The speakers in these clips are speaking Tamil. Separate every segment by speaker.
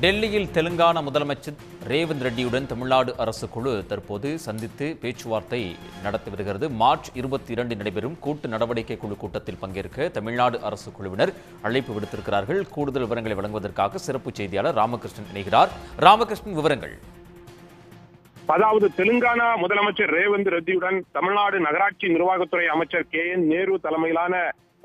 Speaker 1: டெல்லியில் தெலுங்கானா முதலமைச்சர் ரேவந்த் ரெட்டியுடன் தமிழ்நாடு அரசு குழு தற்போது சந்தித்து பேச்சுவார்த்தை நடத்தி வருகிறது. மார்ச் இருபத்தி இரண்டு நடைபெறும் கூட்டு நடவடிக்கை குழு கூட்டத்தில் பங்கேற்க தமிழ்நாடு அரசு குழுவினர் அழைப்பு விடுத்திருக்கிறார்கள். கூடுதல் விவரங்களை வழங்குவதற்காக சிறப்பு செய்தியாளர் ராமகிருஷ்ணன் இணைகிறார். ராமகிருஷ்ணன் விவரங்கள்.
Speaker 2: அதாவது தெலுங்கானா முதலமைச்சர் ரேவந்த் ரெட்டியுடன் தமிழ்நாடு நகராட்சி நிர்வாகத்துறை அமைச்சர் கே என் நேரு தலைமையிலான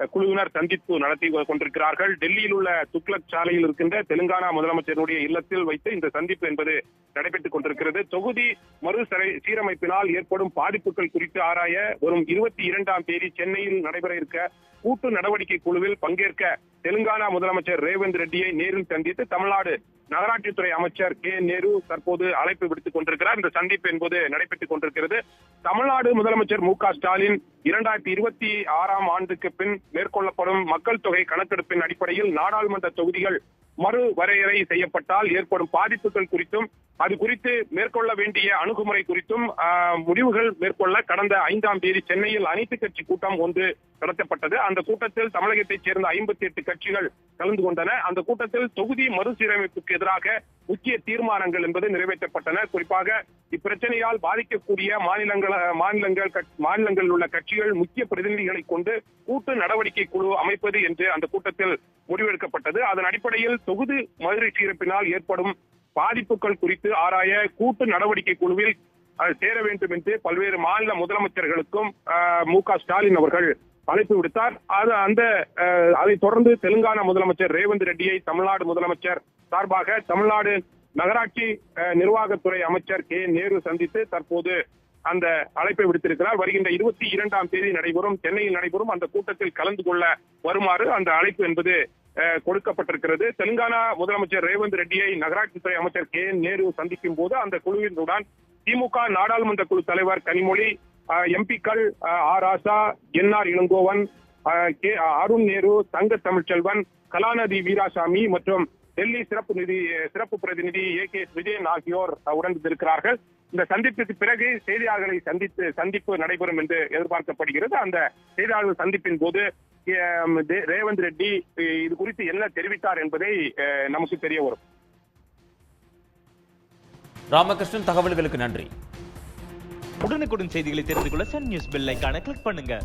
Speaker 2: குழுவினர் சந்திப்பு நடத்தி கொண்டிருக்கிறார்கள். டெல்லியில் உள்ள துக்ளக் சாலையில் இருக்கின்ற தெலுங்கானா முதலமைச்சருடைய இல்லத்தில் வைத்து இந்த சந்திப்பு என்பது நடைபெற்றுக் கொண்டிருக்கிறது. தொகுதி மறு சீரமைப்பினால் ஏற்படும் பாதிப்புகள் குறித்து ஆராய வரும் இருபத்தி இரண்டாம் தேதி சென்னையில் நடைபெற இருக்க கூட்டு நடவடிக்கை குழுவில் பங்கேற்க தெலுங்கானா முதலமைச்சர் ரேவந்த் ரெட்டியை நேரில் சந்தித்து தமிழ்நாடு நகராட்சித்துறை அமைச்சர் கே. நேரு தற்போது அழைப்பு விடுத்துக் கொண்டிருக்கிறார். இந்த சந்திப்பு என்பது நடைபெற்றுக் கொண்டிருக்கிறது. தமிழ்நாடு முதலமைச்சர் மு க ஸ்டாலின் இரண்டாயிரத்தி இருபத்தி ஆறாம் ஆண்டுக்கு பின் மேற்கொள்ளப்படும் மக்கள் தொகை கணக்கெடுப்பின் அடிப்படையில் நாடாளுமன்ற தொகுதிகள் மறு வரையறை செய்யப்பட்டால் ஏற்படும் பாதிப்புகள் குறித்தும் அது குறித்து மேற்கொள்ள வேண்டிய அணுகுமுறை குறித்தும் முடிவுகள் மேற்கொள்ள கடந்த ஐந்தாம் தேதி சென்னையில் அனைத்து கட்சி கூட்டம் ஒன்று நடத்தப்பட்டது. அந்த கூட்டத்தில் தமிழகத்தைச் சேர்ந்த ஐம்பத்தி எட்டு கட்சிகள் கலந்து கொண்டன. அந்த கூட்டத்தில் தொகுதி மறுசீரமைப்புக்கு எதிராக முக்கிய தீர்மானங்கள் என்பது நிறைவேற்றப்பட்டன. குறிப்பாக இப்பிரச்சனையால் பாதிக்கக்கூடிய மாநிலங்கள் மாநிலங்கள் மாநிலங்களில் உள்ள கட்சிகள் முக்கிய பிரதிநிதிகளை கொண்டு கூட்டு நடவடிக்கை குழு அமைப்பது என்று அந்த கூட்டத்தில் முடிவெடுக்கப்பட்டது. அதன் அடிப்படையில் தொகுதி மறுசீரமைப்பினால் ஏற்படும் பாதிப்புகள் குறித்து ஆராய கூட்டு நடவடிக்கை குழுவில் சேர வேண்டும் என்று பல்வேறு மாநில முதலமைச்சர்களுக்கும் மு க ஸ்டாலின் அவர்கள் அழைப்பு விடுத்தார். அது அந்த அதைத் தொடர்ந்து தெலுங்கானா முதலமைச்சர் ரேவந்த் ரெட்டியை தமிழ்நாடு முதலமைச்சர் சார்பாக தமிழ்நாடு நகராட்சி நிர்வாகத்துறை அமைச்சர் கே. நேரு சந்தித்து தற்போது அந்த அழைப்பை விடுத்திருக்கிறார். வருகின்ற இருபத்தி இரண்டாம் தேதி நடைபெறும் சென்னையில் நடைபெறும் அந்த கூட்டத்தில் கலந்து கொள்ள வருமாறு அந்த அழைப்பு என்பது கொடுக்கப்பட்டிருக்கிறது. தெலுங்கானா முதலமைச்சர் ரேவந்த் ரெட்டியை நகராட்சித்துறை அமைச்சர் கே என் நேரு சந்திக்கும் போது அந்த குழுவினுடன் திமுக நாடாளுமன்ற குழு தலைவர் கனிமொழி எம்பிக்கள் R Raja N R Elangovan K Arun Nehru Thanga Tamilselvan Kalanidhi Veerasamy மற்றும் டெல்லி சிறப்பு நிதி சிறப்பு பிரதிநிதி ஏ கே விஜயன் ஆகியோர் அஹ், உடனிருக்கிறார்கள் இந்த சந்திப்புக்கு பிறகு செய்தியாளர்களை சந்தித்து சந்திப்பு நடைபெறும் என்று எதிர்பார்க்கப்படுகிறது. அந்த செய்தியாளர்கள் சந்திப்பின் போது ரேவந்த் ரெட்டி இது குறித்து என்ன தெரிவித்தார் என்பதை அஹ், நமக்கு தெரிய வரும்.
Speaker 1: ராமகிருஷ்ணன் தகவல்களுக்கு நன்றி.
Speaker 3: உடனுக்குடன் செய்திகளை தெரிந்து கொள்ள சன் நியூஸ் பெல் ஐகானை கிளிக் பண்ணுங்க.